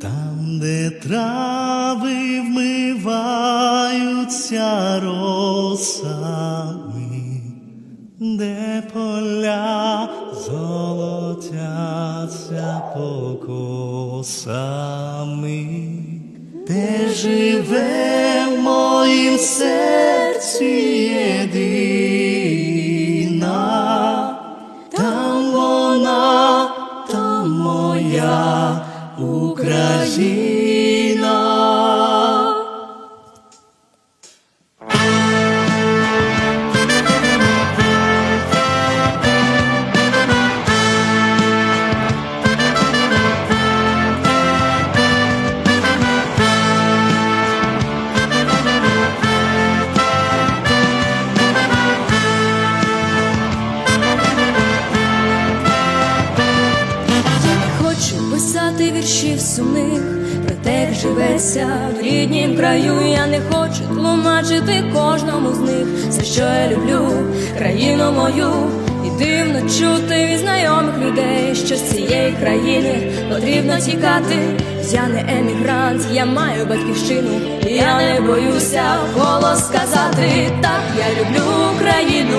Там, де трави вмиваються росами, де поля золотяться покосами, де живе моїм серці єдина, там вона, там моя Україна. Хочу писати віршів сумних про те, як живеться в ріднім краю. Я не хочу тлумачити кожному з них все, що я люблю, країну мою. І дивно чути від знайомих людей, що з цієї країни потрібно тікати. Я не емігрант, я маю батьківщину, я не боюся голос сказати. Так, я люблю Україну.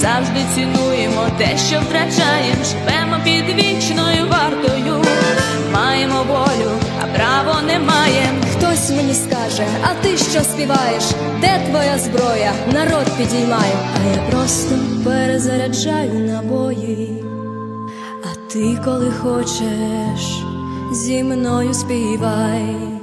Завжди цінуємо те, що втрачаємо, живемо під вічною вартою. Маємо волю, а право не маєм. Хтось мені скаже, а ти що співаєш? Де твоя зброя? Народ підіймає, а я просто перезаряджаю набої. А ти, коли хочеш, зі мною співай.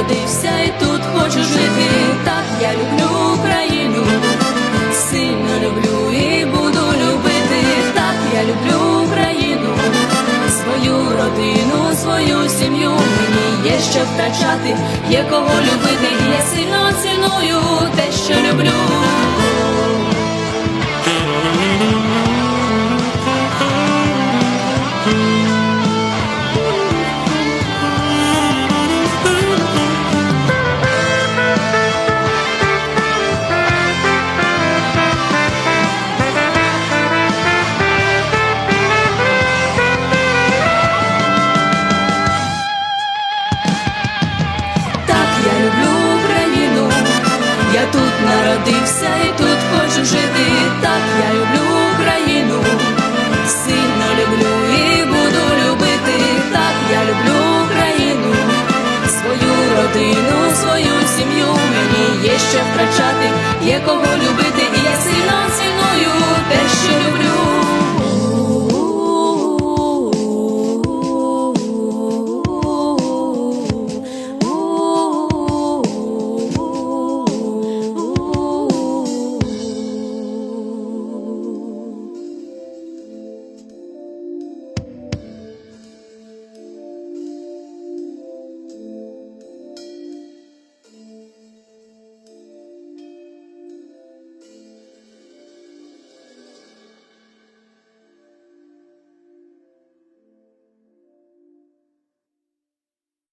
Народився і тут хочу жити. Так, я люблю Україну, сильно люблю і буду любити. Так, я люблю Україну, свою родину, свою сім'ю. Мені є що втрачати, є кого любити, я сильно ціную те, що люблю. народився і тут хочу жити так я.